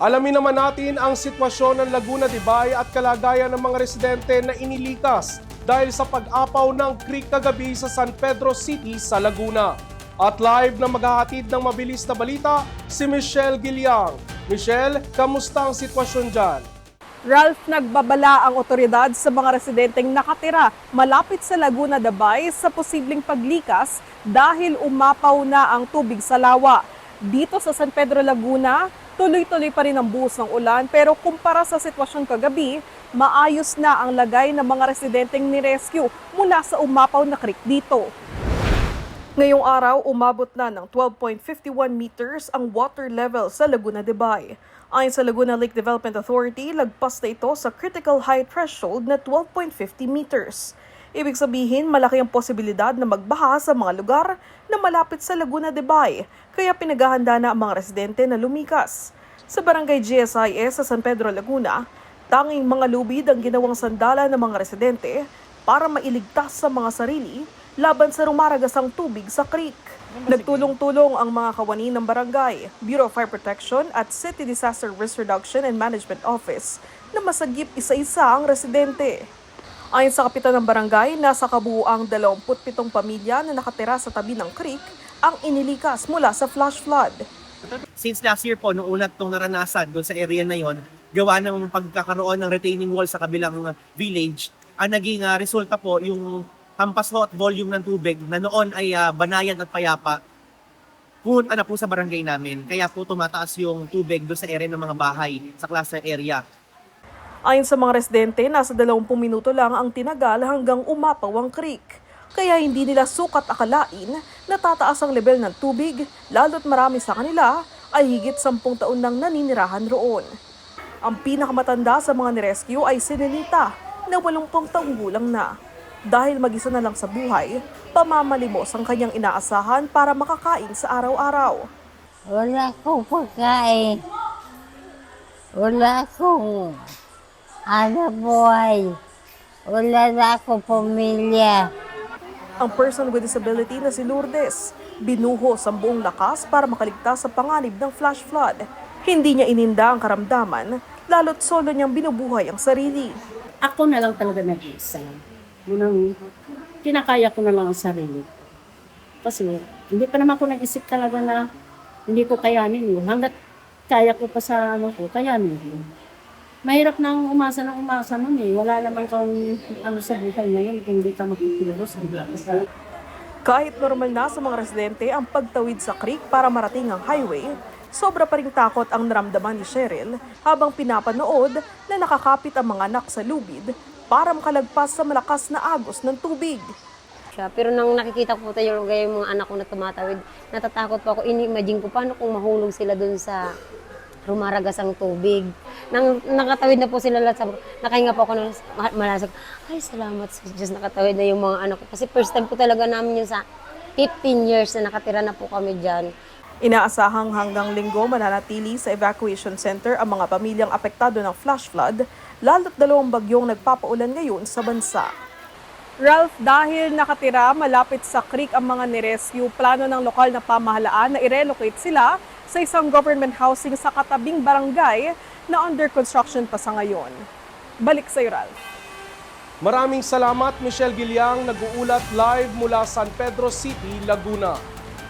Alamin naman natin ang sitwasyon ng Laguna de Bay at kalagayan ng mga residente na inilikas dahil sa pag-apaw ng creek kagabi sa San Pedro City sa Laguna. At live na maghahatid ng mabilis na balita, si Michelle Giliang. Michelle, kamusta ang sitwasyon dyan? Ralph, nagbabala ang otoridad sa mga residenteng nakatira malapit sa Laguna de Bay sa posibleng paglikas dahil umapaw na ang tubig sa lawa. Dito sa San Pedro Laguna, tuloy-tuloy pa rin ang buhos ng ulan pero kumpara sa sitwasyon kagabi, maayos na ang lagay ng mga residenteng ni-rescue mula sa umapaw na creek dito. Ngayong araw, umabot na ng 12.51 meters ang water level sa Laguna de Bay. Ayon sa Laguna Lake Development Authority, lagpas na ito sa critical high threshold na 12.50 meters. Ibig sabihin, malaki ang posibilidad na magbaha sa mga lugar na malapit sa Laguna de Bay, kaya pinaghahanda na ang mga residente na lumikas. Sa barangay GSIS sa San Pedro, Laguna, tanging mga lubid ang ginawang sandala ng mga residente para mailigtas sa mga sarili laban sa rumaragasang tubig sa creek. Nagtulong-tulong ang mga kawani ng barangay, Bureau of Fire Protection at City Disaster Risk Reduction and Management Office na masagip isa-isa ang residente. Ayon sa kapitan ng barangay, nasa kabuuang 27 pamilya na nakatira sa tabi ng creek ang inilikas mula sa flash flood. since last year po, nung una itong naranasan doon sa area na yon, gawa ng pagkakaroon ng retaining wall sa kabilang uh, village, ang naging uh, resulta po yung hampas ho at volume ng tubig na noon ay uh, banayan at payapa, pumunta na po sa barangay namin. Kaya po tumataas yung tubig doon sa area ng mga bahay, sa cluster area. Ayon sa mga residente, nasa 20 minuto lang ang tinagal hanggang umapaw ang creek. Kaya hindi nila sukat akalain na tataas ang level ng tubig, lalo't marami sa kanila ay higit 10 taon nang naninirahan roon. Ang pinakamatanda sa mga nirescue ay si Nenita na 80 taong gulang na. Dahil mag-isa na lang sa buhay, pamamalimos ang kanyang inaasahan para makakain sa araw-araw. Wala akong pagkain. Wala akong hanap buhay. Wala na akong pamilya. Ang person with disability na si Lourdes, binuhos ang buong lakas para makaligtas sa panganib ng flash flood. Hindi niya ininda ang karamdaman, lalo't solo niyang binubuhay ang sarili. ako na lang talaga nag-isa. Munang kinakaya ko na lang ang sarili. Kasi hindi pa naman ako nag-isip talaga na hindi ko kayanin yun. Hanggat kaya ko pa sa ano ko, kayanin yun. Mahirap nang umasa ng umasa nun eh. Wala naman kang ano sa buhay ngayon kung hindi ka makikilos. Kahit normal na sa mga residente ang pagtawid sa creek para marating ang highway, sobra pa ring takot ang naramdaman ni Cheryl habang pinapanood na nakakapit ang mga anak sa lubid para makalagpas sa malakas na agos ng tubig. siya. Pero nang nakikita ko po tayo yung mga anak ko na tumatawid, natatakot po ako. Ini-imagine ko paano kung mahulog sila dun sa rumaragas ang tubig. Nang nakatawid na po sila lahat sa nakahinga po ako ng ma- malasag. Ay, salamat sa Diyos nakatawid na yung mga anak ko. Kasi first time po talaga namin yun sa 15 years na nakatira na po kami dyan. Inaasahang hanggang linggo mananatili sa evacuation center ang mga pamilyang apektado ng flash flood, lalo't dalawang bagyong nagpapaulan ngayon sa bansa. Ralph, dahil nakatira malapit sa creek ang mga nirescue, plano ng lokal na pamahalaan na i-relocate sila sa isang government housing sa katabing barangay na under construction pa sa ngayon. Balik sa Ralph. Maraming salamat Michelle Giliang, nag-uulat live mula San Pedro City, Laguna.